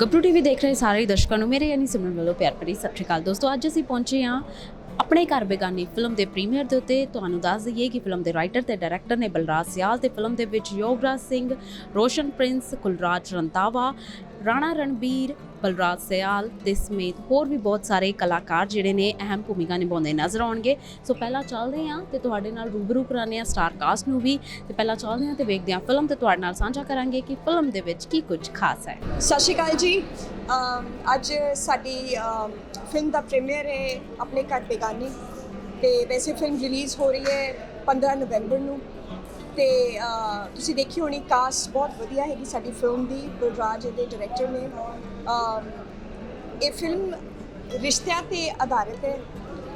ਗੱਭਰੂ ਟੀਵੀ ਦੇਖ ਰਹੇ ਸਾਰੇ ਦਰਸ਼ਕਾਂ ਨੂੰ ਮੇਰੇ ਯਾਨੀ ਸਿਮਰਨ ਵੱਲੋਂ ਪਿਆਰ ਭਰੀ ਸਤਿ ਸ਼੍ਰੀ ਅਕਾਲ। ਦੋਸਤੋ, ਅੱਜ ਅਸੀਂ ਪਹੁੰਚੇ ਹਾਂ ਆਪਣੇ ਘਰ ਬੇਗਾਨੀ ਫਿਲਮ ਦੇ ਪ੍ਰੀਮੀਅਰ ਦੇ ਉੱਤੇ। ਤੁਹਾਨੂੰ ਦੱਸ ਦਈਏ ਕਿ ਫਿਲਮ ਦੇ ਰਾਈਟਰ ਤੇ ਡਾਇਰੈਕਟਰ ਨੇ ਬਲਰਾਜ ਸਿਆਲ ਤੇ ਫਿਲਮ ਦੇ ਵਿੱਚ ਯੋਗਰਾਜ ਸਿੰਘ, ਰੋਸ਼ਨ ਪ੍ਰਿੰਸ, ਕੁਲਰਾਜ ਰੰਤਾਵਾ ਰਾਣਾ ਰਣਬੀਰ ਬਲਰਾਜ ਸਿਆਲ ਤੇ ਸਮੇਤ ਹੋਰ ਵੀ ਬਹੁਤ ਸਾਰੇ ਕਲਾਕਾਰ ਜਿਹੜੇ ਨੇ ਅਹਿਮ ਭੂਮਿਕਾ ਨਿਭਾਉਂਦੇ ਨਜ਼ਰ ਆਉਣਗੇ। ਸੋ ਪਹਿਲਾਂ ਚੱਲਦੇ ਹਾਂ ਤੇ ਤੁਹਾਡੇ ਨਾਲ ਰੂਬਰੂ ਕਰਾਉਂਦੇ ਹਾਂ ਸਟਾਰ ਕਾਸਟ ਨੂੰ ਵੀ। ਤੇ ਪਹਿਲਾਂ ਚੱਲਦੇ ਹਾਂ ਤੇ ਵੇਖਦੇ ਹਾਂ ਫਿਲਮ ਤੇ ਤੁਹਾਡੇ ਨਾਲ ਸਾਂਝਾ ਕਰਾਂਗੇ ਕਿ ਫਿਲਮ ਦੇ ਵਿੱਚ ਕੀ ਕੁਝ ਖਾਸ ਹੈ। ਸਤਿ ਸ਼੍ਰੀ ਅਕਾਲ ਜੀ। ਅੱਜ ਸਾਡੀ ਫਿਲਮ ਦਾ ਪ੍ਰੀਮੀਅਰ ਹੈ ਆਪਣੇ ਘਰ ਬੇਗਾਨੀ। ਤੇ ਵੈਸੇ ਫਿਲਮ ਰਿਲੀਜ਼ ਹੋ ਰਹੀ ਹੈ 15 ਨਵੰਬਰ ਨੂੰ। ਤੇ ਤੁਸੀਂ ਦੇਖੀ ਹੋਣੀ ਕਾਸਟ ਬਹੁਤ ਵਧੀਆ ਹੈਗੀ ਸਾਡੀ ਫਿਲਮ ਦੀ। ਬਲਰਾਜ ਦੇ ਡਾਇਰੈਕਟਰ ਨੇ। ਇਹ ਫਿਲਮ ਰਿਸ਼ਤਿਆਂ ਤੇ ਆਧਾਰਿਤ ਹੈ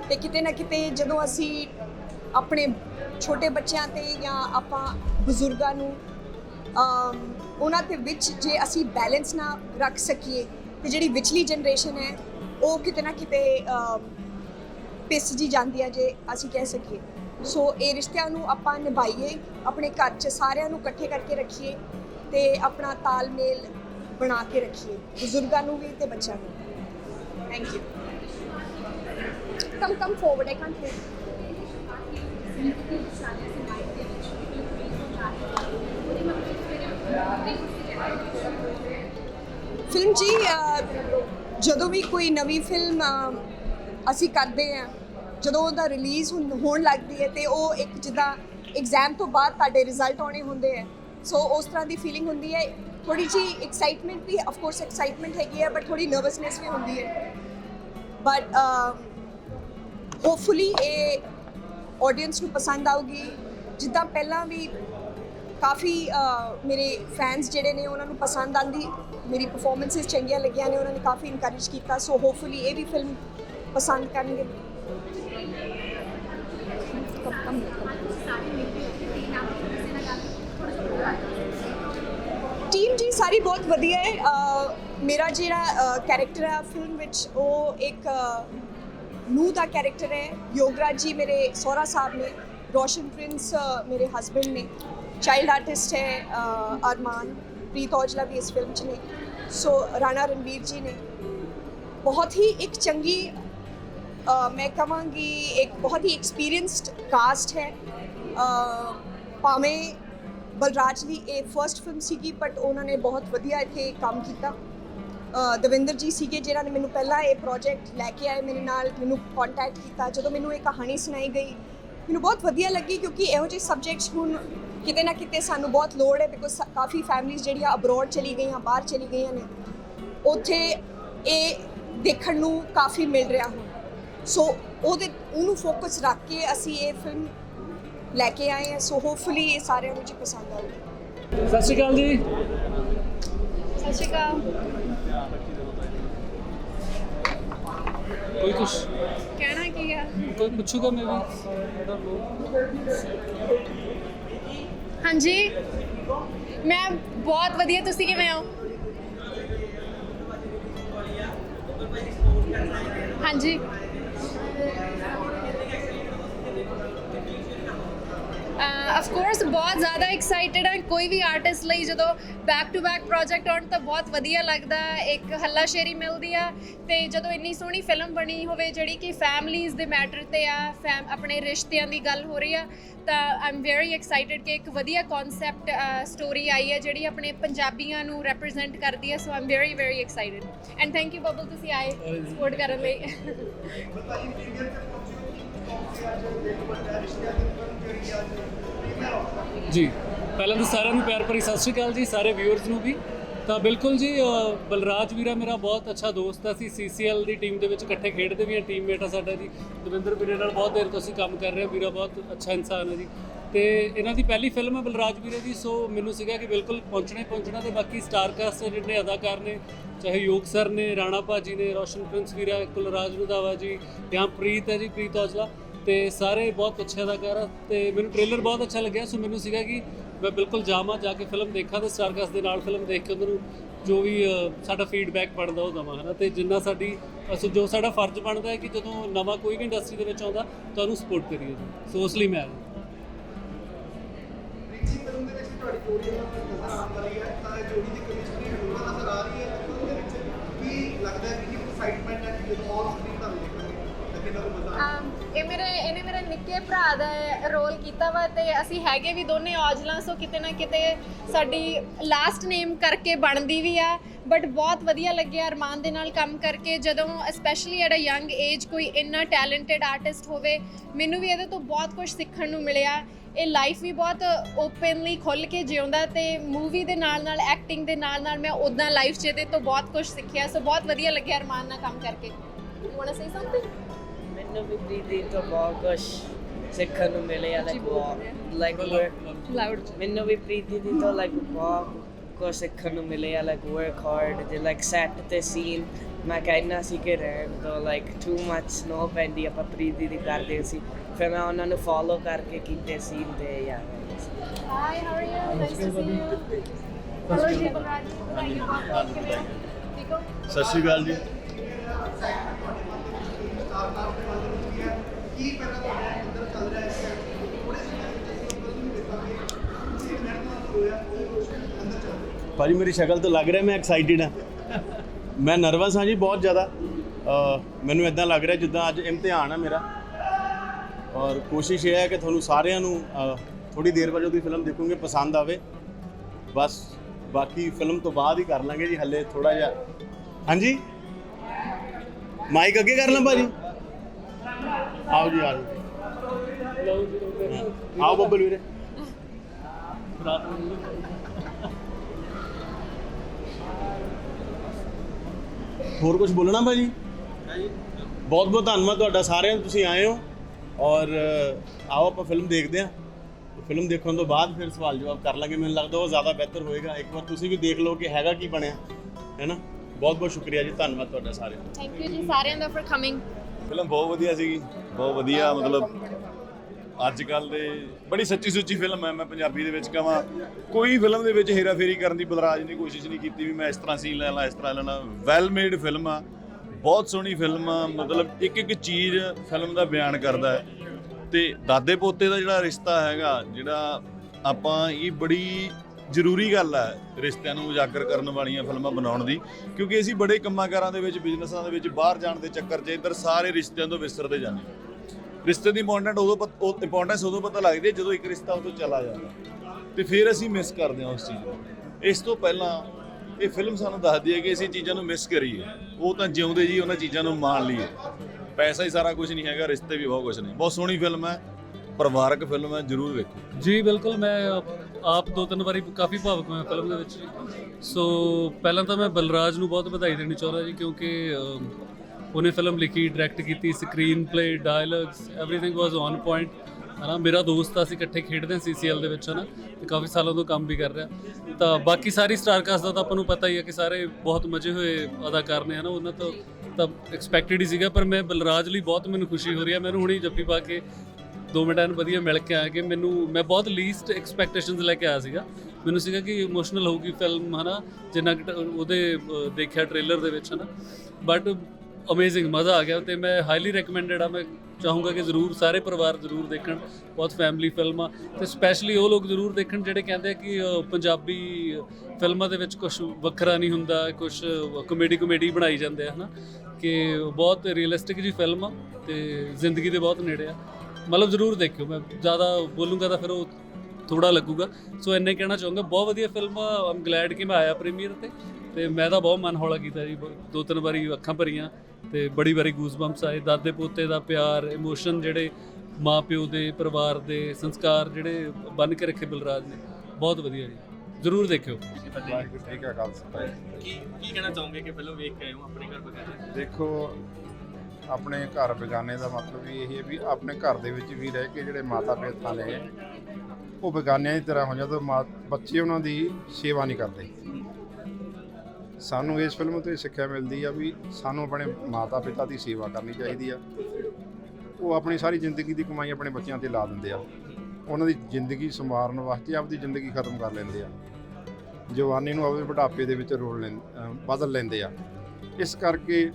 ਤੇ ਕਿਤੇ ਨਾ ਕਿਤੇ ਜਦੋਂ ਅਸੀਂ ਆਪਣੇ ਛੋਟੇ ਬੱਚਿਆਂ ਤੇ ਜਾਂ ਆਪਾਂ ਬਜ਼ੁਰਗਾਂ ਨੂੰ ਉਹਨਾਂ ਦੇ ਵਿੱਚ ਜੇ ਅਸੀਂ ਬੈਲੈਂਸ ਨਾ ਰੱਖ ਸਕੀਏ ਤੇ ਜਿਹੜੀ ਵਿਚਲੀ ਜਨਰੇਸ਼ਨ ਹੈ ਉਹ ਕਿਤੇ ਨਾ ਕਿਤੇ ਅਮ, ਪਿਸ ਜੀ ਜਾਂਦੀ ਹੈ ਜੇ ਅਸੀਂ ਕਹਿ ਸਕੀਏ। ਸੋ ਇਹ ਰਿਸ਼ਤਿਆਂ ਨੂੰ ਆਪਾਂ ਨਿਭਾਈਏ ਆਪਣੇ ਘਰ 'ਚ ਸਾਰਿਆਂ ਨੂੰ ਇਕੱਠੇ ਕਰਕੇ ਰੱਖੀਏ ਤੇ ਆਪਣਾ ਤਾਲਮੇਲ ਬਣਾ ਕੇ ਰੱਖੀਏ, ਬਜ਼ੁਰਗਾਂ ਨੂੰ ਵੀ ਤੇ ਬੱਚਿਆਂ ਨੂੰ thank you come come forward I can't film ਜੀ ਜਦੋਂ ਵੀ ਕੋਈ ਨਵੀਂ ਫਿਲਮ uh, ਅਸੀਂ ਕਰਦੇ ਆ ਜਦੋਂ ਉਹਦਾ ਰਿਲੀਜ਼ ਹੋਣ ਲੱਗਦੀ ਹੈ ਤੇ ਉਹ ਇੱਕ ਜਿੱਦਾਂ ਐਗਜ਼ਾਮ ਤੋਂ ਬਾਅਦ ਤੁਹਾਡੇ ਰਿਜ਼ਲਟ ਆਉਣੇ ਹੁੰਦੇ ਆ ਸੋ ਉਸ ਤਰ੍ਹਾਂ ਦੀ ਫੀਲਿੰਗ ਹੁੰਦੀ ਹੈ। ਥੋੜੀ ਜੀ ਐਕਸਾਈਟਮੈਂਟ ਵੀ ਆਫ ਕੋਰਸ ਐਕਸਾਈਟਮੈਂਟ ਹੈਗੀ ਹੈ ਬਟ ਥੋੜੀ ਨਰਵਸਨੈਸ ਵੀ ਹੁੰਦੀ ਹੈ ਬਟ ਹੋਪਫੁਲੀ ਇਹ ਆਡੀਅנס ਨੂੰ ਪਸੰਦ ਆਊਗੀ ਜਿੱਦਾਂ ਪਹਿਲਾਂ ਵੀ ਕਾਫੀ ਮੇਰੇ ਫੈਨਸ ਜਿਹੜੇ ਨੇ ਉਹਨਾਂ ਨੂੰ ਪਸੰਦ ਆਂਦੀ ਮੇਰੀ ਪਰਫਾਰਮੈਂਸਸ ਚੰਗੀਆਂ ਲੱਗੀਆਂ ਨੇ ਉਹਨਾਂ ਨੇ ਕਾਫੀ ਇਨਕਰੇਜ ਕੀਤਾ ਸੋ ਹੋਪਫੁਲੀ ਇਹ ਵੀ ਫਿਲਮ ਪਸੰਦ ਕਰਨਗੇ ਟੀਮ ਜੀ ਸਾਰੀ ਬਹੁਤ ਵਧੀਆ ਹੈ। ਮੇਰਾ ਜਿਹੜਾ ਕੈਰੈਕਟਰ ਹੈ ਫਿਲਮ ਵਿੱਚ, ਉਹ ਇੱਕ ਨੂੰ ਦਾ ਕੈਰੈਕਟਰ ਹੈ। ਯੋਗਰਾਜ ਜੀ ਮੇਰੇ ਸੋਹਰਾ ਸਾਹਿਬ ਨੇ, ਰੋਸ਼ਨ ਪ੍ਰਿੰਸ ਮੇਰੇ ਹਸਬੰਡ ਨੇ ਚਾਈਲਡ ਆਰਟਿਸਟ ਹੈ ਅਰਮਾਨ, ਪ੍ਰੀਤ ਔਜਲਾ ਵੀ ਇਸ ਫਿਲਮ 'ਚ ਨੇ। ਸੋ ਰਾਣਾ ਰਣਵੀਰ ਜੀ ਨੇ। ਬਹੁਤ ਹੀ ਇੱਕ ਚੰਗੀ ਮੈਂ ਕਹਾਂਗੀ, ਇੱਕ ਬਹੁਤ ਹੀ ਐਕਸਪੀਰੀਅੰਸਡ ਕਾਸਟ ਹੈ। ਭਾਵੇਂ ਬਲਰਾਜ ਦੀ ਇਹ ਫਰਸਟ ਫਿਲਮ ਸੀਗੀ ਬਟ ਉਹਨਾਂ ਨੇ ਬਹੁਤ ਵਧੀਆ ਇੱਥੇ ਕੰਮ ਕੀਤਾ। ਦਵਿੰਦਰ ਜੀ ਸੀਗੇ ਜਿਨ੍ਹਾਂ ਨੇ ਮੈਨੂੰ ਪਹਿਲਾਂ ਇਹ ਪ੍ਰੋਜੈਕਟ ਲੈ ਕੇ ਆਏ ਮੇਰੇ ਨਾਲ, ਮੈਨੂੰ ਕੰਟੈਕਟ ਕੀਤਾ। ਜਦੋਂ ਮੈਨੂੰ ਇਹ ਕਹਾਣੀ ਸੁਣਾਈ ਗਈ, ਮੈਨੂੰ ਬਹੁਤ ਵਧੀਆ ਲੱਗੀ ਕਿਉਂਕਿ ਇਹੋ ਜਿਹੇ ਸਬਜੈਕਟਸ ਹੁਣ ਕਿਤੇ ਨਾ ਕਿਤੇ ਸਾਨੂੰ ਬਹੁਤ ਲੋੜ ਹੈ ਬਿਕੋਜ਼ ਕਾਫੀ ਫੈਮਿਲੀਜ਼ ਜਿਹੜੀਆਂ ਅਬਰੋਡ ਚਲੀ ਗਈਆਂ, ਬਾਹਰ ਚਲੀ ਗਈਆਂ ਨੇ, ਉੱਥੇ ਇਹ ਦੇਖਣ ਨੂੰ ਕਾਫੀ ਮਿਲ ਰਿਹਾ ਹੁਣ। ਸੋ ਉਹਦੇ ਉਹਨੂੰ ਫੋਕਸ ਰੱਖ ਕੇ ਅਸੀਂ ਇਹ ਫਿਲਮ ਲੈ ਕੇ ਆਏ ਹਾਂ ਸੋ ਹੋਪਫੁਲੀ ਇਹ ਸਾਰਿਆਂ ਨੂੰ ਜੀ ਪਸੰਦ ਆਊਗੀ ਸਤਿ ਸ਼੍ਰੀ ਅਕਾਲ ਜੀ ਸਤਿ ਸ਼੍ਰੀ ਅਕਾਲ ਕੋਈ ਕੁਛ ਕਹਿਣਾ ਕੀ ਆ ਕੋਈ ਪੁੱਛੂਗਾ ਮੈਂ ਵੀ ਹਾਂਜੀ ਮੈਂ ਬਹੁਤ ਵਧੀਆ ਤੁਸੀਂ ਕਿਵੇਂ ਹੋ ਹਾਂਜੀ ਆਫ ਕੋਰਸ ਬਹੁਤ ਜ਼ਿਆਦਾ ਐਕਸਾਈਟਿਡ ਹਾਂ। ਕੋਈ ਵੀ ਆਰਟਿਸਟ ਲਈ ਜਦੋਂ ਬੈਕ ਟੂ ਬੈਕ ਪ੍ਰੋਜੈਕਟ ਆਉਣ ਤਾਂ ਬਹੁਤ ਵਧੀਆ ਲੱਗਦਾ ਇੱਕ ਹੱਲਾਸ਼ੇਰੀ ਮਿਲਦੀ ਆ ਤੇ ਜਦੋਂ ਇੰਨੀ ਸੋਹਣੀ ਫਿਲਮ ਬਣੀ ਹੋਵੇ ਜਿਹੜੀ ਕਿ ਫੈਮਲੀਜ਼ ਦੇ ਮੈਟਰ ਤੇ ਆ ਫੈਮ ਆਪਣੇ ਰਿਸ਼ਤਿਆਂ ਦੀ ਗੱਲ ਹੋ ਰਹੀ ਆ ਤਾਂ ਆਮ ਵੈਰੀ ਐਕਸਾਈਟਿਡ ਕਿ ਇੱਕ ਵਧੀਆ ਕਨਸੈਪਟ ਸਟੋਰੀ ਆਈ ਹੈ ਜਿਹੜੀ ਆਪਣੇ ਪੰਜਾਬੀਆਂ ਨੂੰ ਰਿਪਰੈਜ਼ੈਂਟ ਕਰਦੀ ਹੈ। So I'm very very excited and thank you Babbal ਤੁਸੀਂ ਆਏ ਸਪੋਰਟ ਕਰਨ ਲਈ। ਜੀ, ਪਹਿਲਾਂ ਤਾਂ ਸਾਰਿਆਂ ਨੂੰ ਪਿਆਰ ਭਰੀ ਸਤਿ ਸ਼੍ਰੀ ਅਕਾਲ ਜੀ, ਸਾਰੇ ਵਿਊਅਰਸ ਨੂੰ ਵੀ। ਤਾਂ ਬਿਲਕੁਲ ਜੀ ਬਲਰਾਜ ਵੀਰਾ ਮੇਰਾ ਬਹੁਤ ਅੱਛਾ ਦੋਸਤ ਆ, ਅਸੀਂ ਸੀਸੀਐਲ ਦੀ ਟੀਮ ਦੇ ਵਿੱਚ ਇਕੱਠੇ ਖੇਡਦੇ ਵੀ ਹਾਂ ਟੀਮਮੇਟ ਆ ਸਾਡਾ ਜੀ। ਦਵਿੰਦਰ ਵੀਰੇ ਨਾਲ ਬਹੁਤ ਦੇਰ ਤੋਂ ਅਸੀਂ ਕੰਮ ਕਰ ਰਹੇ ਹਾਂ, ਵੀਰਾ ਬਹੁਤ ਅੱਛਾ ਇਨਸਾਨ ਹੈ ਜੀ। ਤੇ ਇਹਨਾਂ ਦੀ ਪਹਿਲੀ ਫਿਲਮ ਹੈ ਬਲਰਾਜ ਵੀਰੇ ਦੀ, ਸੋ ਮੈਨੂੰ ਸੀਗਾ ਕਿ ਬਿਲਕੁਲ ਪਹੁੰਚਣਾ ਹੀ ਪਹੁੰਚਣਾ ਤੇ ਬਾਕੀ ਸਟਾਰ ਕਾਸਟ ਜਿਹੜੇ ਅਦਾਕਾਰ ਨੇ, ਚਾਹੇ ਯੋਗ ਸਰ ਨੇ, ਰਾਣਾ ਭਾਜੀ ਨੇ, ਰੋਸ਼ਨ ਪ੍ਰਿੰਸ ਵੀਰਾ, ਕੁਲਰਾਜ ਰੁਦਾਵਾ ਜੀ, ਜਾਂ ਪ੍ਰੀਤ ਹੈ ਜੀ, ਪ੍ਰੀਤ ਔਜਲਾ। ਤੇ ਸਾਰੇ ਬਹੁਤ ਅੱਛੇ ਅਦਾਕਾਰ ਆ ਤੇ ਮੈਨੂੰ ਟ੍ਰੇਲਰ ਬਹੁਤ ਅੱਛਾ ਲੱਗਿਆ, ਸੋ ਮੈਨੂੰ ਸੀਗਾ ਕਿ ਮੈਂ ਬਿਲਕੁਲ ਜਾਵਾਂ ਜਾ ਕੇ ਫਿਲਮ ਦੇਖਾਂ ਤੇ ਸਟਾਰਕਾਸਟ ਦੇ ਨਾਲ ਫਿਲਮ ਦੇਖ ਕੇ ਉਹਨਾਂ ਨੂੰ ਜੋ ਵੀ ਸਾਡਾ ਫੀਡਬੈਕ ਬਣਦਾ ਉਹ ਦਵਾਂ, ਹਨਾ? ਤੇ ਜਿੰਨਾ ਸਾਡੀ ਅਸੀਂ ਜੋ ਸਾਡਾ ਫਰਜ਼ ਬਣਦਾ ਹੈ ਕਿ ਜਦੋਂ ਨਵਾਂ ਕੋਈ ਵੀ ਇੰਡਸਟਰੀ ਦੇ ਵਿੱਚ ਆਉਂਦਾ, ਤਾਂ ਉਹਨੂੰ ਸਪੋਰਟ ਕਰੀਏ। ਸੋ ਉਸ ਲਈ ਮੈਂ ਆਇਆ। ਫਿਲਮ ਦੇ ਵਿੱਚ ਤੁਹਾਡੀ ਜੋੜੀ ਨਾਲ ਨਜ਼ਰ ਆਉਣ ਵਾਲੀ ਹੈ, ਤਾਂ ਜੋੜੀ ਦੀ ਕੈਮਿਸਟਰੀ ਹੋਣਾ ਨਜ਼ਰ ਆ ਰਹੀ ਹੈ ਫਿਲਮ ਦੇ ਵਿੱਚ Um, ਇਹ ਮੇਰੇ, ਇਹਨੇ ਮੇਰੇ ਨਿੱਕੇ ਭਰਾ ਦਾ ਰੋਲ ਕੀਤਾ ਵਾ ਤੇ ਅਸੀਂ ਹੈਗੇ ਵੀ ਦੋਨੇ ਔਜਲਾਂ ਸੋ ਕਿਤੇ ਨਾ ਕਿਤੇ ਸਾਡੀ ਲਾਸਟ ਨੇਮ ਕਰਕੇ ਬਣਦੀ ਵੀ ਆ ਬਟ ਬਹੁਤ ਵਧੀਆ ਲੱਗਿਆ ਅਰਮਾਨ ਦੇ ਨਾਲ ਕੰਮ ਕਰਕੇ। ਜਦੋਂ specially at a young age ਕੋਈ ਇੰਨਾ ਟੈਲੈਂਟਡ ਆਰਟਿਸਟ ਹੋਵੇ, ਮੈਨੂੰ ਵੀ ਇਹਦੇ ਤੋਂ ਬਹੁਤ ਕੁਝ ਸਿੱਖਣ ਨੂੰ ਮਿਲਿਆ। ਇਹ ਲਾਈਫ ਵੀ ਬਹੁਤ ਓਪਨਲੀ ਖੁੱਲ ਕੇ ਜਿਉਂਦਾ ਤੇ ਮੂਵੀ ਦੇ ਨਾਲ ਨਾਲ ਐਕਟਿੰਗ ਦੇ ਨਾਲ ਨਾਲ ਮੈਂ ਉਦਾਂ ਲਾਈਫ 'ਚ ਇਹਦੇ ਤੋਂ ਬਹੁਤ ਕੁਝ ਸਿੱਖਿਆ। ਸੋ ਬਹੁਤ ਵਧੀਆ ਲੱਗਿਆ ਅਰਮਾਨ ਨਾਲ ਕੰਮ ਕਰਕੇ। You want to say something ਮੈਨੂੰ ਵੀ ਪ੍ਰੀਤੀ ਤੋਂ ਬਹੁਤ ਕੁਛ ਸਿੱਖਣ ਨੂੰ ਮਿਲਿਆ ਲਾਈਕ ਬਹੁਤ ਲਾਈਕ ਲਾਊਡ ਮੈਨੂੰ ਵੀ ਪ੍ਰੀਤੀ ਦੀ ਤੋਂ ਲਾਈਕ ਬਹੁਤ ਕੁਛ ਸਿੱਖਣ ਨੂੰ ਮਿਲਿਆ ਲਾਈਕ ਵਰਕ ਹਾਰਡ ਜੇ ਲਾਈਕ ਸੈਟ ਤੇ ਸੀਨ ਮੈਂ ਕਹਿਣਾ ਸੀ ਕਿ ਰਹਿਣ ਤੋਂ ਲਾਈਕ ਟੂ ਮੱਚ ਸਨੋ ਪੈਂਦੀ ਆਪਾਂ ਪ੍ਰੀਤੀ ਦੀ ਕਰਦੇ ਸੀ ਫਿਰ ਮੈਂ ਉਹਨਾਂ ਨੂੰ ਫੋਲੋ ਕਰਕੇ ਕੀਤੇ ਸੀਨ ਤੇ ਯਾਰ Hi, how are you? Nice to see you. Hello, Shivalraj. How are you? ਬਹੁਤ ਕਿਵੇਂ ਹੋ? ਠੀਕ ਹੋ? ਸਤਿ ਸ਼੍ਰੀ ਅਕਾਲ ਜੀ ਭਾਜੀ, ਮੇਰੀ ਸ਼ਕਲ ਤੋਂ ਲੱਗ ਰਿਹਾ, ਮੈਂ ਐਕਸਾਈਟਿਡ ਹਾਂ। ਮੈਂ ਨਰਵਸ ਹਾਂ ਜੀ ਬਹੁਤ ਜ਼ਿਆਦਾ। ਮੈਨੂੰ ਇਦਾਂ ਲੱਗ ਰਿਹਾ ਜਿੱਦਾਂ ਅੱਜ ਇਮਤਿਹਾਨ ਆ ਮੇਰਾ। ਔਰ ਕੋਸ਼ਿਸ਼ ਇਹ ਹੈ ਕਿ ਤੁਹਾਨੂੰ ਸਾਰਿਆਂ ਨੂੰ ਥੋੜੀ ਦੇਰ ਬਾਅਦ ਜਦੋਂ ਫਿਲਮ ਦੇਖੋਗੇ, ਪਸੰਦ ਆਵੇ। ਬਸ, ਬਾਕੀ ਫਿਲਮ ਤੋਂ ਬਾਅਦ ਹੀ ਕਰ ਲਾਂਗੇ ਜੀ, ਹੱਲੇ ਥੋੜਾ ਜਿਹਾ। ਹਾਂਜੀ? ਮਾਈਕ ਅੱਗੇ ਕਰ ਲਾਂ ਭਾਜੀ। ਆਓ ਜੀ ਆਓ ਹਾਂ। ਆਓ ਬੱਬਲ ਵੀਰੇ। ਹੋਰ ਕੁਝ ਬੋਲਣਾ ਭਾਜੀ? ਬਹੁਤ ਬਹੁਤ ਧੰਨਵਾਦ ਤੁਹਾਡਾ ਸਾਰਿਆਂ ਦਾ ਤੁਸੀਂ ਆਏ ਹੋ। ਔਰ ਅ, ਆਓ ਆਪਾਂ ਫਿਲਮ ਦੇਖਦੇ ਹਾਂ। ਫਿਲਮ ਦੇਖਣ ਤੋਂ ਬਾਅਦ ਫਿਰ ਸਵਾਲ ਜਵਾਬ ਕਰ ਲਾਂਗੇ। ਮੈਨੂੰ ਲੱਗਦਾ ਉਹ ਜ਼ਿਆਦਾ ਬਿਹਤਰ ਹੋਏਗਾ। ਇੱਕ ਵਾਰ ਤੁਸੀਂ ਵੀ ਦੇਖ ਲਓ ਕਿ ਹੈਗਾ ਕੀ ਬਣਿਆ। ਹੈ ਨਾ? ਬਹੁਤ ਬਹੁਤ ਸ਼ੁਕਰੀਆ ਜੀ। ਧੰਨਵਾਦ ਤੁਹਾਡਾ ਸਾਰਿਆਂ ਦਾ। Thank you ਜੀ ਸਾਰਿਆਂ ਦਾ for coming. ਫਿਲਮ ਬਹੁਤ ਵਧੀਆ ਸੀਗੀ, ਬਹੁਤ ਵਧੀਆ, ਮਤਲਬ ਅੱਜ ਕੱਲ ਦੇ ਬੜੀ ਸੱਚੀ ਸੁੱਚੀ ਫਿਲਮ ਹੈ, ਮੈਂ ਪੰਜਾਬੀ ਦੇ ਵਿੱਚ ਕਹਾਂ, ਕੋਈ ਫਿਲਮ ਦੇ ਵਿੱਚ ਹੇਰਾਫੇਰੀ ਕਰਨ ਦੀ ਬਲਰਾਜ ਨੇ ਕੋਸ਼ਿਸ਼ ਨਹੀਂ ਕੀਤੀ ਵੀ ਮੈਂ ਇਸ ਤਰ੍ਹਾਂ ਸੀਨ ਲੈ ਲਾਂ, ਇਸ ਤਰ੍ਹਾਂ ਲੈਣਾ ਵੈਲ ਮੇਡ ਫਿਲਮ ਆ, ਬਹੁਤ ਸੋਹਣੀ ਫਿਲਮ ਆ, ਮਤਲਬ ਇੱਕ ਇੱਕ ਚੀਜ਼ ਫਿਲਮ ਦਾ ਬਿਆਨ ਕਰਦਾ ਹੈ। ਤੇ ਦਾਦੇ ਪੋਤੇ ਦਾ ਜਿਹੜਾ ਰਿਸ਼ਤਾ ਹੈਗਾ, ਜਿਹੜਾ ਆਪਾਂ ਇਹ ਬੜੀ ਜ਼ਰੂਰੀ ਗੱਲ ਹੈ ਰਿਸ਼ਤਿਆਂ ਨੂੰ ਉਜਾਗਰ ਕਰਨ ਵਾਲੀਆਂ ਫਿਲਮਾਂ ਬਣਾਉਣ ਦੀ, ਕਿਉਂਕਿ ਅਸੀਂ ਬੜੇ ਕੰਮਾਂ-ਕਾਰਾਂ ਦੇ ਵਿੱਚ ਬਿਜ਼ਨਸਾਂ ਦੇ ਵਿੱਚ ਬਾਹਰ ਜਾਣ ਦੇ ਚੱਕਰ 'ਚ ਇੱਧਰ ਸਾਰੇ ਰਿਸ਼ਤਿਆਂ ਤੋਂ ਵਿਸਰਦੇ ਜਾਂਦੇ ਹਾਂ। ਰਿਸ਼ਤੇ ਦੀ ਇੰਪੋਰਟੈਂਟ ਉਦੋਂ ਪਤ- ਉਹ ਇੰਪੋਰਟੈਂਸ ਉਦੋਂ ਪਤਾ ਲੱਗਦੀ ਹੈ ਜਦੋਂ ਇੱਕ ਰਿਸ਼ਤਾ ਉਦੋਂ ਚਲਾ ਜਾਂਦਾ। ਤੇ ਫਿਰ ਅਸੀਂ ਮਿਸ ਕਰਦੇ ਹਾਂ ਉਸ ਚੀਜ਼ ਨੂੰ। ਇਸ ਤੋਂ ਪਹਿਲਾਂ ਇਹ ਫਿਲਮ ਸਾਨੂੰ ਦੱਸਦੀ ਹੈ ਕਿ ਅਸੀਂ ਚੀਜ਼ਾਂ ਨੂੰ ਮਿਸ ਕਰੀਏ। ਉਹ ਤਾਂ ਜਿਉਂਦੇ ਜੀ, ਉਹਨਾਂ ਚੀਜ਼ਾਂ ਨੂੰ ਮਾਣ ਲਈਏ। ਪੈਸਾ ਹੀ ਸਾਰਾ ਕੁਝ ਨਹੀਂ ਹੈਗਾ, ਰਿਸ਼ਤੇ ਵੀ ਬਹੁਤ ਕੁਝ ਨੇ। ਬਹੁਤ ਸੋਹਣੀ ਫਿਲਮ ਹੈ। ਪਰਿਵਾਰਕ ਫਿਲਮ ਹੈ ਜਰੂਰ ਵੇਖੋ। ਜੀ ਬਿਲਕੁਲ ਮੈਂ ਆਪ ਦੋ ਤਿੰਨ ਵਾਰੀ ਕਾਫੀ ਭਾਵਕ ਹੋਇਆ ਫਿਲਮ ਦੇ ਵਿੱਚ। ਸੋ ਪਹਿਲਾਂ ਤਾਂ ਮੈਂ ਬਲਰਾਜ ਨੂੰ ਬਹੁਤ ਵਧਾਈ ਦੇਣੀ ਚਾਹੁੰਦਾ ਜੀ ਕਿਉਂਕਿ ਉਹਨੇ ਫਿਲਮ ਲਿਖੀ ਡਾਇਰੈਕਟ ਕੀਤੀ screenplay dialogues everything was on point ਹਨਾ ਮੇਰਾ ਦੋਸਤ ਆ, ਅਸੀਂ ਇਕੱਠੇ ਖੇਡਦੇ ਹਾਂ ਸੀਸੀਐਲ ਦੇ ਵਿੱਚ ਹਨਾ ਤੇ ਕਾਫੀ ਸਾਲਾਂ ਤੋਂ ਕੰਮ ਵੀ ਕਰ ਰਿਹਾ। ਤਾਂ ਬਾਕੀ ਸਾਰੀ ਸਟਾਰ ਕਾਸਟ ਦਾ ਤਾਂ ਆਪਾਂ ਨੂੰ ਪਤਾ ਹੀ ਹੈ ਕਿ ਸਾਰੇ ਬਹੁਤ ਮਜ਼ੇ ਹੋਏ ਅਦਾਕਾਰ ਨੇ ਹਨਾ ਉਹਨਾਂ ਤੋਂ ਤਾਂ ਐਕਸਪੈਕਟਡ ਹੀ ਸੀਗਾ ਪਰ ਮੈਂ ਬਲਰਾਜ ਲਈ ਬਹੁਤ ਮੈਨੂੰ ਖੁਸ਼ੀ ਹੋ ਰਹੀ ਹੈ। ਮੈਨੂੰ ਹੁਣੇ ਜੱਫੀ ਪਾ ਕੇ ਦੋ ਮਿੰਟਾਂ ਨੂੰ ਵਧੀਆ ਮਿਲ ਕੇ ਆ ਕੇ ਮੈਨੂੰ, ਮੈਂ ਬਹੁਤ ਲੀਸਟ ਐਕਸਪੈਕਟੇਸ਼ਨਸ ਲੈ ਕੇ ਆਇਆ ਸੀਗਾ। ਮੈਨੂੰ ਸੀਗਾ ਕਿ ਇਮੋਸ਼ਨਲ ਹੋਊਗੀ ਫਿਲਮ ਹਨਾ? ਜਿੰਨਾ ਕਿ ਟ- ਉਹਦੇ ਦੇਖਿਆ ਟ੍ਰੇਲਰ ਦੇ ਵਿੱਚ, ਹਨਾ? ਬਟ ਅਮੇਜ਼ਿੰਗ ਮਜ਼ਾ ਆ ਗਿਆ ਤੇ ਮੈਂ ਹਾਈਲੀ ਰეკਮੈਂਡਡ ਆ। ਮੈਂ ਚਾਹੂੰਗਾ ਕਿ ਜ਼ਰੂਰ ਸਾਰੇ ਪਰਿਵਾਰ ਜ਼ਰੂਰ ਦੇਖਣ। ਬਹੁਤ ਫੈਮਿਲੀ ਫਿਲਮ ਆ। ਤੇ ਸਪੈਸ਼ਲੀ ਉਹ ਲੋਕ ਜ਼ਰੂਰ ਦੇਖਣ ਜਿਹੜੇ ਕਹਿੰਦੇ ਆ ਕਿ ਪੰਜਾਬੀ ਫਿਲਮਾਂ ਦੇ ਵਿੱਚ ਕੁਝ ਵੱਖਰਾ ਨਹੀਂ ਹੁੰਦਾ ਕੁਝ ਕਮੇਡੀ ਕਮੇਡੀ ਬਣਾਈ ਜਾਂਦੇ ਆ, ਹਨਾ? ਕਿ ਬਹੁਤ ਰੀਅਲਿਸਟਿਕ ਜੀ ਫਿਲਮ ਆ ਤੇ ਜ਼ਿੰਦਗੀ ਦੇ ਬਹੁਤ ਨੇੜੇ ਆ। ਮਤਲਬ ਜ਼ਰੂਰ ਦੇਖਿਓ ਮੈਂ ਜ਼ਿਆਦਾ ਬੋਲੂੰਗਾ ਤਾਂ ਫਿਰ ਉਹ ਥੋੜਾ ਲੱਗੂਗਾ। ਸੋ ਇੰਨੇ ਕਹਿਣਾ ਚਾਹੂੰਗਾ ਬਹੁਤ ਵਧੀਆ ਫਿਲਮ ਆ ਆਮ ਗਲੈਡ ਕਿ ਮੈਂ ਆਇਆ ਪ੍ਰੀਮੀਅਰ ਤੇ ਤੇ ਮੈਂ ਤਾਂ ਬਹੁਤ ਮਨ ਹੌਲਾ ਕੀਤਾ ਜੀ ਦੋ ਤਿੰਨ ਵਾਰੀ ਅੱਖਾਂ ਭਰੀਆਂ ਤੇ ਬੜੀ ਵਾਰੀ ਗੂਸਬੰਪਸ ਆਏ। ਦਾਦੇ ਪੋਤੇ ਦਾ ਪਿਆਰ ਇਮੋਸ਼ਨ ਜਿਹੜੇ ਮਾਪਿਓ ਦੇ ਪਰਿਵਾਰ ਦੇ ਸੰਸਕਾਰ ਜਿਹੜੇ ਬਨ ਕੇ ਰੱਖੇ ਬਲਰਾਜ ਨੇ ਬਹੁਤ ਵਧੀਆ ਜੀ। ਜ਼ਰੂਰ ਦੇਖਿਓ। ਕਾ ਕੀ ਕੀ ਕਹਿਣਾ ਚਾਹੋਗੇ ਕਿ ਫਿਲਮ ਵੇਖ ਕੇ ਆਏ ਹੋ ਆਪਣੇ ਘਰ ਬਗਾਨੇ ਦੇਖੋ ਆਪਣੇ ਘਰ ਬੇਗਾਨੇ ਦਾ ਮਤਲਬ ਵੀ ਇਹ ਹੈ ਵੀ ਆਪਣੇ ਘਰ ਦੇ ਵਿੱਚ ਵੀ ਰਹਿ ਕੇ ਜਿਹੜੇ ਮਾਤਾ ਪਿਤਾ ਨੇ, ਉਹ ਬੇਗਾਨਿਆਂ ਦੀ ਤਰ੍ਹਾਂ ਹੋ ਜਾਂਦੇ ਮਾਂ- ਬੱਚੇ ਉਹਨਾਂ ਦੀ ਸੇਵਾ ਨਹੀਂ ਕਰਦੇ। ਸਾਨੂੰ ਇਸ ਫਿਲਮ ਤੋਂ ਇਹ ਸਿੱਖਿਆ ਮਿਲਦੀ ਆ ਵੀ ਸਾਨੂੰ ਆਪਣੇ ਮਾਤਾ ਪਿਤਾ ਦੀ ਸੇਵਾ ਕਰਨੀ ਚਾਹੀਦੀ ਆ। ਉਹ ਆਪਣੀ ਸਾਰੀ ਜ਼ਿੰਦਗੀ ਦੀ ਕਮਾਈ ਆਪਣੇ ਬੱਚਿਆਂ ਤੇ ਲਾ ਦਿੰਦੇ ਆ। ਉਹਨਾਂ ਦੀ ਜ਼ਿੰਦਗੀ ਸੰਵਾਰਨ ਵਾਸਤੇ ਆਪਦੀ ਜ਼ਿੰਦਗੀ ਖਤਮ ਕਰ ਲੈਂਦੇ ਆ। ਜਵਾਨੀ ਨੂੰ ਆਪਦੇ ਬੁਢਾਪੇ ਦੇ ਵਿੱਚ ਰੋਲ ਲੈਂ ਬਦਲ ਲੈਂਦੇ ਆ। ਇਸ ਕਰਕੇ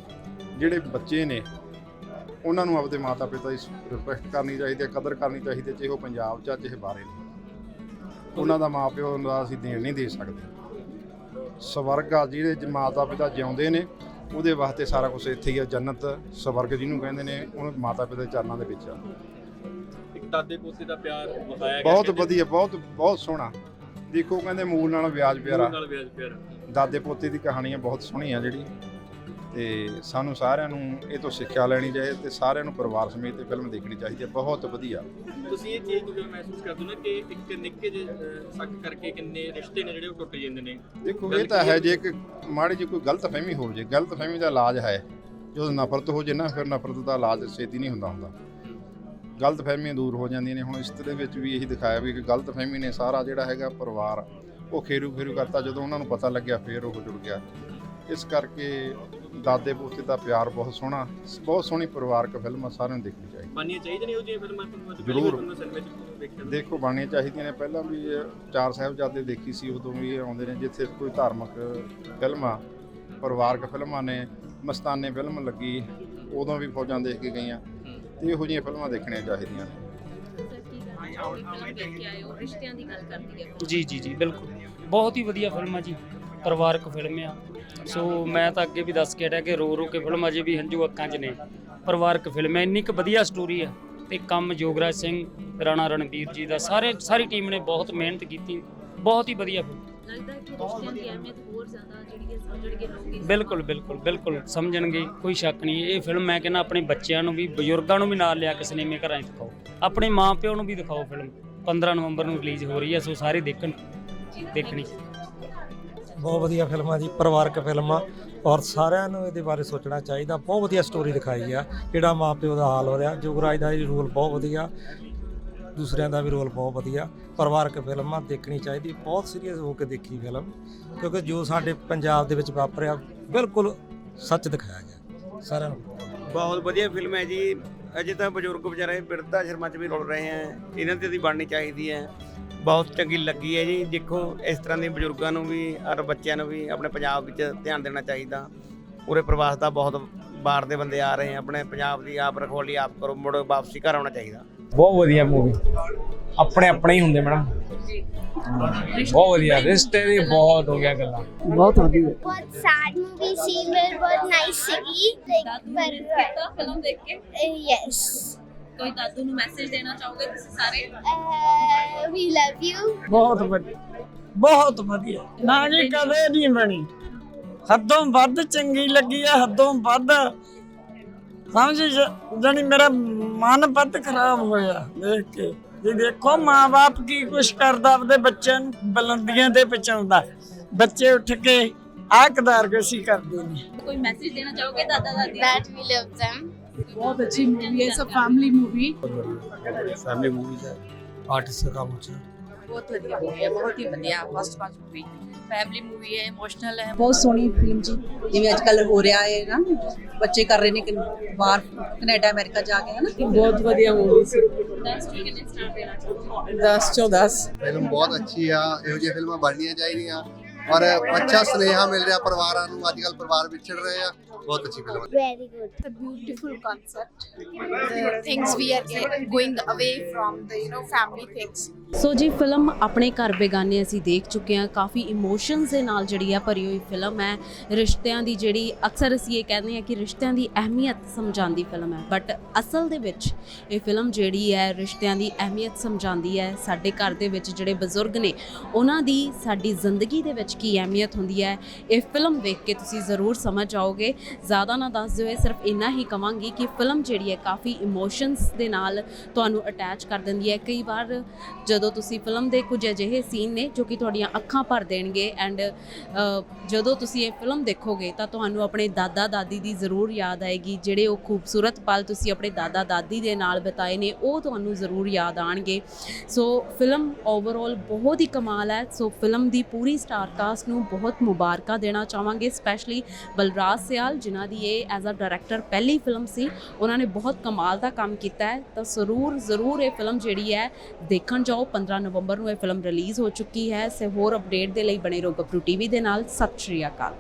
ਜਿਹੜੇ ਬੱਚੇ ਨੇ ਉਹਨਾਂ ਨੂੰ ਆਪਦੇ ਮਾਤਾ ਪਿਤਾ ਦੀ ਰਿਸਪੈਕਟ ਕਰਨੀ ਚਾਹੀਦੀ ਹੈ ਕਦਰ ਕਰਨੀ ਚਾਹੀਦੀ ਹੈ ਚਾਹੇ ਉਹ ਪੰਜਾਬ 'ਚ ਆ ਚਾਹੇ ਬਾਹਰੇ ਨੇ। ਉਹਨਾਂ ਦਾ ਮਾਂ ਪਿਓ ਦਾ ਅਸੀਂ ਦੇਣ ਨਹੀਂ ਦੇ ਸਕਦੇ। ਸਵਰਗ ਆ ਜਿਹੜੇ ਜ- ਮਾਤਾ ਪਿਤਾ ਜਿਉਂਦੇ ਨੇ ਉਹਦੇ ਵਾਸਤੇ ਸਾਰਾ ਕੁਝ ਇੱਥੇ ਹੀ ਆ ਜੰਨਤ ਸਵਰਗ ਜਿਹਨੂੰ ਕਹਿੰਦੇ ਨੇ ਉਹਨਾਂ ਮਾਤਾ ਪਿਤਾ ਦੇ ਚਰਨਾਂ ਦੇ ਵਿੱਚ ਆ। ਇੱਕ ਦਾਦੇ ਪੋਤੇ ਦਾ ਪਿਆਰ ਵਿਖਾਇਆ ਗਿਆ ਬਹੁਤ ਵਧੀਆ ਬਹੁਤ ਬਹੁਤ ਸੋਹਣਾ। ਦੇਖੋ ਕਹਿੰਦੇ ਮੂਲ ਨਾਲ ਵਿਆਜ ਪਿਆਰਾ। ਦਾਦੇ ਪੋਤੇ ਦੀ ਕਹਾਣੀ ਹੈ ਬਹੁਤ ਸੋਹਣੀ ਆ ਜਿਹੜੀ। ਤੇ ਸਾਨੂੰ ਸਾਰਿਆਂ ਨੂੰ ਇਹ ਤੋਂ ਸਿੱਖਿਆ ਲੈਣੀ ਚਾਹੀਦੀ ਤੇ ਸਾਰਿਆਂ ਨੂੰ ਪਰਿਵਾਰ ਸਮੇਤ ਇਹ ਫਿਲਮ ਦੇਖਣੀ ਚਾਹੀਦੀ ਹੈ ਬਹੁਤ ਵਧੀਆ। ਤੁਸੀਂ ਇਹ ਚੀਜ਼ ਨੂੰ ਮਹਿਸੂਸ ਕਰਦੇ ਹੋ ਨਾ ਕਿ ਇੱਕ ਨਿੱਕੇ ਜਿਹੇ ਸ਼ੱਕ ਕਰਕੇ ਕਿੰਨੇ ਰਿਸ਼ਤੇ ਨੇ ਜਿਹੜੇ ਉਹ ਟੁੱਟ ਜਾਂਦੇ ਨੇ? ਦੇਖੋ ਇਹ ਤਾਂ ਹੈ? ਜੇ ਕਿ ਮਾੜੀ ਜਿਹੀ ਕੋਈ ਗਲਤ ਫਹਿਮੀ ਹੋ ਜੇ ਗਲਤ ਫਹਿਮੀ ਦਾ ਇਲਾਜ ਹੈ ਜਦੋਂ ਨਫ਼ਰਤ ਹੋ ਜੇ ਨਾ ਫਿਰ ਨਫ਼ਰਤ ਦਾ ਇਲਾਜ ਛੇਤੀ ਨਹੀਂ ਹੁੰਦਾ ਹੁੰਦਾ। ਗਲਤ ਫਹਿਮੀਆਂ ਦੂਰ ਹੋ ਜਾਂਦੀਆਂ ਨੇ। ਹੁਣ ਇਸ ਦੇ ਵਿੱਚ ਵੀ ਇਹੀ ਦਿਖਾਇਆ ਵੀ ਕਿ ਗਲਤ ਫਹਿਮੀ ਨੇ ਸਾਰਾ ਜਿਹੜਾ ਹੈਗਾ ਪਰਿਵਾਰ ਉਹ ਖੇਰੂ ਖੇਰੂ ਕਰਤਾ। ਜਦੋਂ ਉਹਨਾਂ ਨੂੰ ਪਤਾ ਲੱਗਿਆ ਫਿਰ ਉਹ ਜੁੜ ਗਿਆ। ਇਸ ਕਰਕੇ ਦਾਦੇ ਪੋਤੇ ਦਾ ਪਿਆਰ ਬਹੁਤ ਸੋਹਣਾ ਬਹੁਤ ਸੋਹਣੀ ਪਰਿਵਾਰਕ ਫਿਲਮ ਆ ਸਾਰਿਆਂ ਨੂੰ ਦੇਖਣੀ ਚਾਹੀਦੀ। ਬਣਨੀਆਂ ਚਾਹੀਦੀਆਂ ਨੇ ਉਹ ਜਿਹੀਆਂ ਫਿਲਮਾਂ ਤੁਹਾਨੂੰ ਅੱਜ ਜ਼ਰੂਰ। ਦੇਖੋ ਬਣਨੀਆਂ ਚਾਹੀਦੀਆਂ ਨੇ। ਪਹਿਲਾਂ ਵੀ ਚਾਰ ਸਾਹਿਬਜ਼ਾਦੇ ਦੇਖੀ ਸੀ ਉਦੋਂ ਵੀ ਇਹ ਆਉਂਦੇ ਨੇ ਜਿੱਥੇ ਕੋਈ ਧਾਰਮਿਕ ਫਿਲਮਾਂ ਪਰਿਵਾਰਕ ਫਿਲਮਾਂ ਨੇ ਮਸਤਾਨੇ ਫਿਲਮ ਲੱਗੀ ਉਦੋਂ ਵੀ ਫੌਜਾਂ ਦੇਖ ਕੇ ਗਈਆਂ। ਤੇ ਇਹੋ ਜਿਹੀਆਂ ਫਿਲਮਾਂ ਦੇਖਣੀਆਂ ਚਾਹੀਦੀਆਂ ਨੇ। ਫਿਲਮ ਦੇਖ ਕੇ ਆਏ ਹੋ ਰਿਸ਼ਤਿਆਂ ਦੀ ਗੱਲ ਕਰਦੀ ਹੈ। ਜੀ ਜੀ ਜੀ ਬਿਲਕੁਲ। ਬਹੁਤ ਹੀ ਵਧੀਆ ਫਿਲਮ ਆ ਜੀ। ਪਰਿਵਾਰਕ ਫਿਲਮ ਆ। ਸੋ ਮੈਂ ਤਾਂ ਅੱਗੇ ਵੀ ਦੱਸ ਕੇ ਹਟਿਆ ਕਿ ਰੋ ਰੋ ਕੇ ਫਿਲਮ ਅਜੇ ਵੀ ਹੰਝੂ ਅੱਖਾਂ 'ਚ ਨੇ। ਪਰਿਵਾਰਕ ਫਿਲਮ ਹੈ ਇੰਨੀ ਕੁ ਵਧੀਆ ਸਟੋਰੀ ਆ ਤੇ ਕੰਮ ਜੋਗਰਾਜ ਸਿੰਘ ਰਾਣਾ ਰਣਬੀਰ ਜੀ ਦਾ ਸਾਰੇ ਸਾਰੀ ਟੀਮ ਨੇ ਬਹੁਤ ਮਿਹਨਤ ਕੀਤੀ। ਬਹੁਤ ਹੀ ਵਧੀਆ ਫਿਲਮ ਲੱਗਦਾ ਹੈ ਕਿ ਰਿਸ਼ਤਿਆਂ ਦੀ ਅਹਿਮੀਅਤ ਹੋਰ ਜ਼ਿਆਦਾ ਜਿਹੜੀ ਹੈ ਸਮਝਣਗੇ ਲੋਕ ਇਸ ਬਿਲਕੁਲ ਬਿਲਕੁਲ ਬਿਲਕੁਲ ਸਮਝਣਗੇ ਕੋਈ ਸ਼ੱਕ ਨਹੀਂ। ਇਹ ਫਿਲਮ ਮੈਂ ਕਹਿੰਦਾ ਆਪਣੇ ਬੱਚਿਆਂ ਨੂੰ ਵੀ ਬਜ਼ੁਰਗਾਂ ਨੂੰ ਵੀ ਨਾਲ ਲਿਆ ਕੇ ਸਿਨੇਮੇ ਘਰਾਂ 'ਚ ਦਿਖਾਓ। ਆਪਣੇ ਮਾਪਿਓ ਨੂੰ ਵੀ ਦਿਖਾਓ ਫਿਲਮ 15 ਨਵੰਬਰ ਨੂੰ ਰਿਲੀਜ਼ ਹੋ ਰਹੀ ਹੈ ਸੋ ਸਾਰੇ ਦੇਖਣ। ਦੇਖਣੀ। ਬਹੁਤ ਵਧੀਆ ਫਿਲਮ ਆ ਜੀ, ਪਰਿਵਾਰਕ ਫਿਲਮ ਆ ਔਰ ਸਾਰਿਆਂ ਨੂੰ ਇਹਦੇ ਬਾਰੇ ਸੋਚਣਾ ਚਾਹੀਦਾ। ਬਹੁਤ ਵਧੀਆ ਸਟੋਰੀ ਦਿਖਾਈ ਆ, ਜਿਹੜਾ ਮਾਪਿਓ ਦਾ ਹਾਲ ਹੋ ਰਿਹਾ ਜੋਗਰਾਜ ਦਾ ਰੋਲ ਬਹੁਤ ਵਧੀਆ, ਦੂਸਰਿਆਂ ਦਾ ਵੀ ਰੋਲ ਬਹੁਤ ਵਧੀਆ। ਪਰਿਵਾਰਕ ਫਿਲਮਾਂ ਦੇਖਣੀ ਚਾਹੀਦੀ, ਬਹੁਤ ਸੀਰੀਅਸ ਹੋ ਕੇ ਦੇਖੀ ਫਿਲਮ, ਕਿਉਂਕਿ ਜੋ ਸਾਡੇ ਪੰਜਾਬ ਦੇ ਵਿੱਚ ਵਾਪਰਿਆ, ਬਿਲਕੁਲ ਸੱਚ ਦਿਖਾਇਆ ਗਿਆ। ਸਾਰਿਆਂ ਨੂੰ ਬਹੁਤ ਵਧੀਆ। ਫਿਲਮ ਹੈ ਜੀ। ਅਜੇ ਤਾਂ ਬਜ਼ੁਰਗ ਵਿਚਾਰੇ ਬਿਰਧਾ ਆਸ਼ਰਮਾਂ 'ਚ ਵੀ ਰੁਲ ਰਹੇ ਹੈ। ਇਹਨਾਂ ਤੇ ਦੀ ਬਣਨੀ ਚਾਹੀਦੀ ਹੈ। ਬਹੁਤ ਚੰਗੀ ਲੱਗੀ ਹੈ ਜੀ। ਦੇਖੋ ਇਸ ਤਰ੍ਹਾਂ ਦੇ ਬਜ਼ੁਰਗਾਂ ਨੂੰ ਵੀ ਔਰ ਬੱਚਿਆਂ ਨੂੰ ਵੀ ਆਪਣੇ ਪੰਜਾਬ ਵਿੱਚ ਧਿਆਨ ਦੇਣਾ ਚਾਹੀਦਾ। ਪੂਰੇ ਪ੍ਰਵਾਸ ਦਾ ਬਹੁਤ ਬਾਹਰ ਦੇ ਬੰਦੇ ਆ ਰਹੇ ਹੈ ਆਪਣੇ ਪੰਜਾਬ ਦੀ ਆਪ ਰਖਵਾਲੀ ਆਪ ਕਰੋ ਮੁੜ ਵਾਪਸੀ ਘਰ ਆਉਣਾ ਚਾਹੀਦਾ। ਬਹੁਤ ਵਧੀਆ ਮੂਵੀ ਆਪਣੇ ਆਪਣੇ ਹੀ ਹੁੰਦੇ ਮੈਡਮ ਬਹੁਤ ਵਧੀਆ। ਰਿਸ਼ਤੇ ਦੀ ਬਹੁਤ ਹੋ ਗਿਆ ਗੱਲਾਂ। ਬਹੁਤ ਸੈਡ ਮੂਵੀ ਸੀ। ਪਰ ਬਹੁਤ ਨਾਈਸ ਸੀਗੀ। ਲਾਈਕ ਪਰ ਕੀਤਾ ਫਿਲਮ ਦੇਖ ਕੇ? ਯੈਸ ਕੋਈ ਦਾਦੂ ਨੂੰ ਮੈਸੇਜ ਦੇਣਾ ਚਾਹੋਗੇ ਤੁਸੀਂ ਸਾਰੇ? ਵੀ ਲਵ ਯੂ ਬਹੁਤ ਵਧੀਆ ਬਹੁਤ ਵਧੀਆ। ਨਾ ਜੀ ਕਦੇ ਨਹੀਂ ਬਣੀ। ਹੱਦੋਂ ਵੱਧ ਚੰਗੀ ਲੱਗੀ ਆ ਹੱਦੋਂ ਵੱਧ। ਸਮਝ ਜਣੀ ਮੇਰਾ ਮਨ ਵੱਧ ਖਰਾਬ ਹੋਇਆ ਦੇਖ ਕੇ। ਜੀ ਦੇਖੋ ਮਾਂ-ਬਾਪ ਕੀ ਕੁਛ ਕਰਦਾ ਆਪਦੇ ਬੱਚਿਆਂ ਨੂੰ ਬੁਲੰਦੀਆਂ ਤੇ ਪਹੁੰਚਾਉਂਦਾ। ਬੱਚੇ ਉੱਠ ਕੇ ਆਹ ਕਦਾਰਗਸੀ ਕਰਦੇ ਨੇ। ਕੋਈ ਮੈਸੇਜ ਦੇਣਾ ਚਾਹੋਗੇ ਦਾਦਾ ਦਾਦੀ ਦੈਟ ਵੀ ਲਵ them. ਬਹੁਤ ਅੱਛੀ ਮੂਵੀ ਹੈ ਸਭ ਫੈਮਿਲੀ ਮੂਵੀ ਫੈਮਿਲੀ ਮੂਵੀਜ਼ ਹੈ ਆਰਟਿਸਟ ਦਾ ਕੰਮ ਚ ਬਹੁਤ ਵਧੀਆ ਮੂਵੀ ਹੈ ਬਹੁਤ ਹੀ ਵਧੀਆ first class movie family movie ਹੈ ਇਮੋਸ਼ਨਲ ਹੈ ਬਹੁਤ ਸੋਹਣੀ ਫਿਲਮ ਜੀ ਜਿਵੇਂ ਅੱਜ ਕੱਲ ਹੋ ਰਿਹਾ ਹੈ ਨਾ ਬੱਚੇ ਕਰ ਰਹੇ ਨੇ ਕਿ ਬਾਹਰ ਕੈਨੇਡਾ ਅਮਰੀਕਾ ਜਾ ਕੇ ਹੈ ਨਾ ਬਹੁਤ ਵਧੀਆ ਮੂਵੀ ਸੀ 10 ਤੋਂ ਕਿੰਨੇ ਸਟਾਰ ਦੇਣਾ ਚਾਹੋਗੇ 10 ਚੋਂ 10 ਫਿਲਮ ਬਹੁਤ ਅੱਛੀ ਆ ਇਹੋ ਜਿਹੀਆਂ ਫਿਲਮਾਂ ਬਣਨੀਆਂ ਚਾਹੀਦੀਆਂ ਔਰ ਅੱਛਾ ਸੁਨੇਹਾ ਮਿਲ ਰਿਹਾ ਪਰਿਵਾਰਾਂ ਨੂੰ ਅੱਜ ਕੱਲ ਪਰਿਵਾਰ ਵਿਛੜ ਰਹੇ ਆ ਬਹੁਤ ਅੱਛੀ ਫਿਲਮ ਹੈ। Very good a beautiful concept. The things we are get- going away from the you know family things. So ਜੀ ਫਿਲਮ ਆਪਣੇ ਘਰ ਬੇਗਾਨੇ ਅਸੀਂ ਦੇਖ ਚੁੱਕੇ ਹਾਂ ਕਾਫੀ ਇਮੋਸ਼ਨਸ ਦੇ ਨਾਲ ਜਿਹੜੀ ਆ ਭਰੀ ਹੋਈ ਫਿਲਮ ਹੈ। ਰਿਸ਼ਤਿਆਂ ਦੀ ਜਿਹੜੀ ਅਕਸਰ ਅਸੀਂ ਇਹ ਕਹਿੰਦੇ ਹਾਂ ਕਿ ਰਿਸ਼ਤਿਆਂ ਦੀ ਅਹਿਮੀਅਤ ਸਮਝਾਉਂਦੀ ਫਿਲਮ ਹੈ ਬਟ ਅਸਲ ਦੇ ਵਿੱਚ ਇਹ ਫਿਲਮ ਜਿਹੜੀ ਹੈ ਰਿਸ਼ਤਿਆਂ ਦੀ ਅਹਿਮੀਅਤ ਸਮਝਾਉਂਦੀ ਹੈ ਸਾਡੇ ਘਰ ਦੇ ਵਿੱਚ ਜਿਹੜੇ ਬਜ਼ੁਰਗ ਨੇ ਉਹਨਾਂ ਦੀ ਸਾਡੀ ਜ਼ਿੰਦਗੀ ਦੇ ਵਿੱਚ ਕੀ ਅਹਿਮੀਅਤ ਹੁੰਦੀ ਹੈ ਇਹ ਫਿਲਮ ਵੇਖ ਕੇ ਤੁਸੀਂ ਜ਼ਰੂਰ ਸਮਝ ਆਓਗੇ ਜ਼ਿਆਦਾ ਨਾ ਦੱਸਦੇ ਹੋਏ ਸਿਰਫ ਇੰਨਾ ਹੀ ਕਵਾਂਗੀ ਕਿ ਫਿਲਮ ਜਿਹੜੀ ਹੈ ਕਾਫੀ ਇਮੋਸ਼ਨਸ ਦੇ ਨਾਲ ਤੁਹਾਨੂੰ ਅਟੈਚ ਕਰ ਦਿੰਦੀ ਹੈ। ਕਈ ਵਾਰ ਜਦੋਂ ਤੁਸੀਂ ਫਿਲਮ ਦੇ ਕੁਝ ਅਜਿਹੇ ਸੀਨ ਨੇ ਜੋ ਕਿ ਤੁਹਾਡੀਆਂ ਅੱਖਾਂ ਭਰ ਦੇਣਗੇ ਐਂਡ ਜਦੋਂ ਤੁਸੀਂ ਇਹ ਫਿਲਮ ਦੇਖੋਗੇ ਤਾਂ ਤੁਹਾਨੂੰ ਆਪਣੇ ਦਾਦਾ ਦਾਦੀ ਦੀ ਜ਼ਰੂਰ ਯਾਦ ਆਏਗੀ। ਜਿਹੜੇ ਉਹ ਖੂਬਸੂਰਤ ਪਲ ਤੁਸੀਂ ਆਪਣੇ ਦਾਦਾ ਦਾਦੀ ਦੇ ਨਾਲ ਬਿਤਾਏ ਨੇ, ਉਹ ਤੁਹਾਨੂੰ ਜ਼ਰੂਰ ਯਾਦ ਆਣਗੇ। ਸੋ ਫਿਲਮ ਓਵਰਆਲ ਬਹੁਤ ਹੀ ਕਮਾਲ ਹੈ। ਸੋ ਫਿਲਮ ਦੀ ਪੂਰੀ ਸਟਾਰ ਕਾਸਟ ਨੂੰ ਬਹੁਤ ਮੁਬਾਰਕਾਂ ਦੇਣਾ ਚਾਹਾਂਗੇ ਸਪੈਸ਼ਲੀ ਬਲਰਾਜ ਸਿਆਲ ਜਿਨ੍ਹਾਂ ਦੀ ਇਹ ਐਜ਼ ਅ ਡਾਇਰੈਕਟਰ ਪਹਿਲੀ ਫਿਲਮ ਸੀ, ਉਹਨਾਂ ਨੇ ਬਹੁਤ ਕਮਾਲ ਦਾ ਕੰਮ ਕੀਤਾ ਹੈ। ਤਾਂ ਜ਼ਰੂਰ ਜ਼ਰੂਰ ਇਹ ਫਿਲਮ ਜਿਹੜੀ ਹੈ, ਦੇਖਣ ਜਾਓ। 15 ਨਵੰਬਰ ਨੂੰ ਇਹ ਫਿਲਮ ਰਿਲੀਜ਼ ਹੋ ਚੁੱਕੀ ਹੈ। ਸੇ ਹੋਰ ਅਪਡੇਟ ਦੇ ਲਈ ਬਣੇ ਰਹੋ ਗੱਭਰੂ ਟੀਵੀ ਦੇ ਨਾਲ। ਸਤਿ ਸ਼੍ਰੀ ਅਕਾਲ।